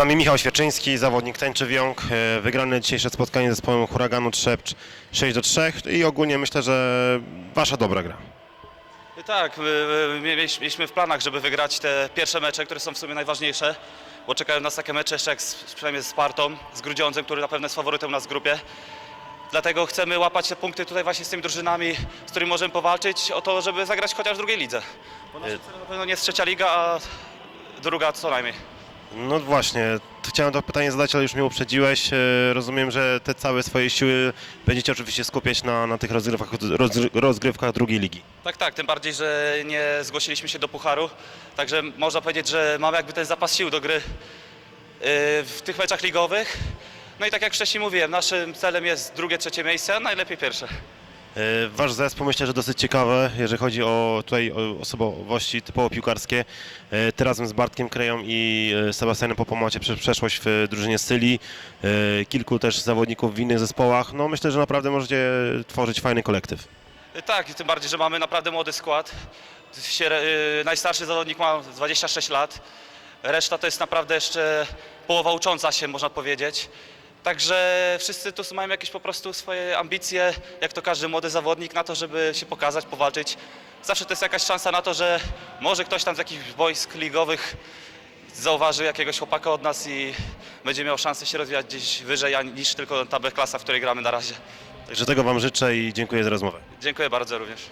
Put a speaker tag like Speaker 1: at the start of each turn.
Speaker 1: nami Michał Świerczyński, zawodnik Tańczy Wiąg. E, Wygrane dzisiejsze spotkanie z zespołem Huraganu Trzepcz 6 do 3 i ogólnie myślę, że wasza dobra gra.
Speaker 2: Tak, my- my mieliśmy w planach, żeby wygrać te pierwsze mecze, które są w sumie najważniejsze, bo czekają nas takie mecze jeszcze jak z, przynajmniej z Spartą, z Grudziądzem, który na pewno jest faworytem nas w grupie. Dlatego chcemy łapać te punkty tutaj właśnie z tymi drużynami, z którymi możemy powalczyć o to, żeby zagrać chociaż w drugiej lidze. Bo naszym celem na pewno nie jest trzecia liga, a druga co najmniej.
Speaker 1: No właśnie, chciałem to pytanie zadać, ale już mnie uprzedziłeś. E, Rozumiem, że te całe swoje siły będziecie oczywiście skupiać na, na tych rozgrywkach, roz, rozgrywkach drugiej ligi.
Speaker 2: Tak, tak, tym bardziej, że nie zgłosiliśmy się do Pucharu, także można powiedzieć, że mamy jakby ten zapas sił do gry yy, w tych meczach ligowych. No i tak jak wcześniej mówiłem, naszym celem jest drugie, trzecie miejsce, a najlepiej pierwsze.
Speaker 1: E, Wasz zespół myślę, że dosyć ciekawe, jeżeli chodzi o tutaj o osobowości typowo piłkarskie. E, Ty razem z Bartkiem Kreją i e, Sebastianem Popomacie prze- przeszłość w drużynie Syli. Kilku też zawodników w innych zespołach. No myślę, że naprawdę możecie tworzyć fajny kolektyw.
Speaker 2: Tak, tym bardziej, że mamy naprawdę młody skład. Najstarszy zawodnik ma 26 lat, reszta to jest naprawdę jeszcze połowa ucząca się, można powiedzieć. Także wszyscy tu mają jakieś po prostu swoje ambicje, jak to każdy młody zawodnik, na to, żeby się pokazać, powalczyć. Zawsze to jest jakaś szansa na to, że może ktoś tam z jakichś wojsk ligowych zauważy jakiegoś chłopaka od nas i będzie miał szansę się rozwijać gdzieś wyżej a niż tylko ta B klasa, w której gramy na razie.
Speaker 1: Także tego Wam życzę i dziękuję za rozmowę.
Speaker 2: Dziękuję bardzo również.